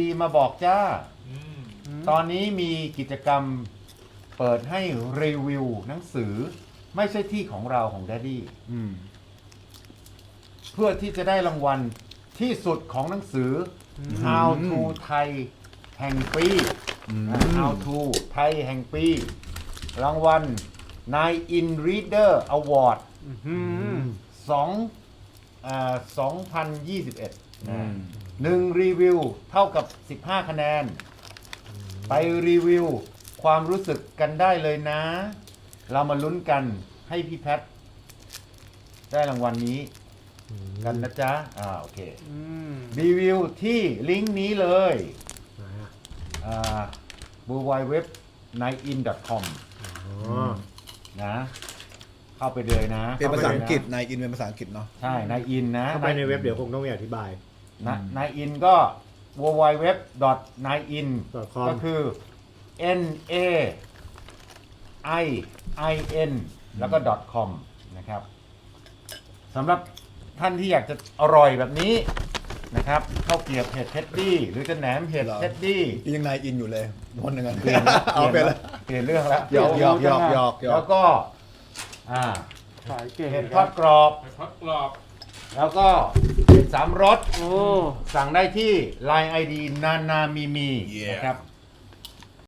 ดีๆ มาบอกจ้า อืมตอนนี้มีกิจกรรมเปิดให้รีวิวหนังสือ ไม่ใช่ที่ของเราของ d ดดดี้อืม เพื่อที่จะได้รางวัลที่สุดของหนังสืออ How to ไทยแห่งปี อืมอ่า How to ไทยแห่งปี รางวัล Nine in Reader Award สองสองพันยี่สิบเอ็ดอืม หนึ่งรีวิวเท่ากับ 15 คะแนน ไปรีวิวความรู้สึกกันได้เลยนะ เรามาลุ้นกันให้พี่แพทได้รางวัลนี้กันนะจ๊ะ อ่าโอเครีวิวที่ลิงก์นี้เลยอ่า w w w n i n c o m นะ เข้าไปเลยนะเป็นภาษาอังกฤษเข้ไปเลยนายอินเป็นภาษาอังกฤษเนาะนะใช่นายอินนะ เข้าไปในเว็บเดี๋ยวคงต้องมีอธิบาย นะนายอินก็ w w w n i in .com ก็คือ n a i i n แล้วก็ .com นะครับสำหรับท่านที่อยากจะอร่อยแบบนี้นะครับข้าวเกรียบเห็ดเท็ดดี้ หรือจะแหนมเห็ดเหรอเท็ดดี้ยังนายอินอยู่เลยคนหนึ่งอะเปลี่ยนแล้วเอาไปเปลี่ยนแล้แล้ววเปลี่ยนเรื่องแล้วหยอกหยอกหยอกเปลี่นหยอกหยอกแล้วก็ อ่าขายเก่งเห็ดทอดกรอบไปพักกรอบ แล้วก็เห็ดสามรสโอ้สั่งได้ที่ Line ID นานามีมี Yeah นะครับ